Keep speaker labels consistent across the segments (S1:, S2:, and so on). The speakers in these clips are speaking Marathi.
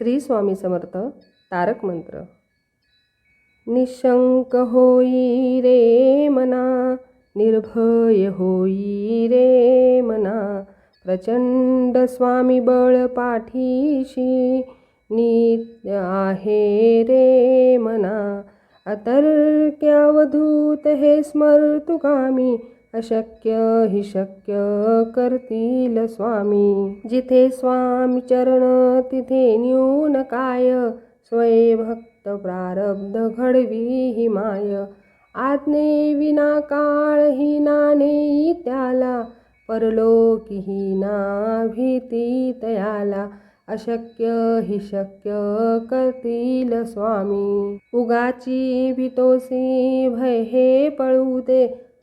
S1: श्री स्वामी समर्थ तारक मंत्र. निशंक होई रे मना निर्भय होई रे मना प्रचंड स्वामी बळ पाठीशी नित्य आहे रे मना. अतर्क्यावधूत हे स्मर्तुकामी अशक्य हि शक्य करतील स्वामी. जिथे स्वामी चरण तिथे न्यून काय? स्वये भक्त प्रारब्ध घडवी हि माय. आज्ञे विना काळ ही नाणे त्याला. परलोकी ना भीती तयाला. अशक्य हि शक्य करतील स्वामी. उगाची भीतोसी भय हे पळू दे.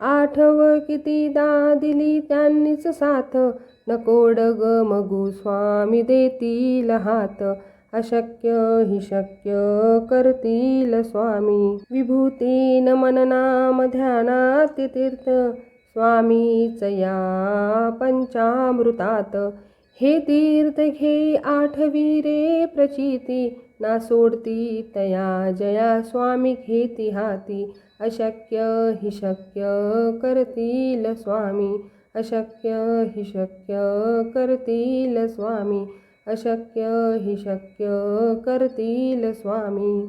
S1: आठव कितीदा दिली त्यांनीच साथ. नकोड ग मगू स्वामी देतील हात. अशक्य हि शक्य करतील स्वामी. विभूती न मननाम ध्यानात तीर्थ. स्वामीच या पंचामृतात. हे तीर्थ घे आठवी रे प्रचिती. ना सोडती तया जया स्वामी घेती हाती. अशक्य हि शक्य करतील स्वामी. अशक्य हि शक्य करतील स्वामी. अशक्य हि शक्य करतील स्वामी.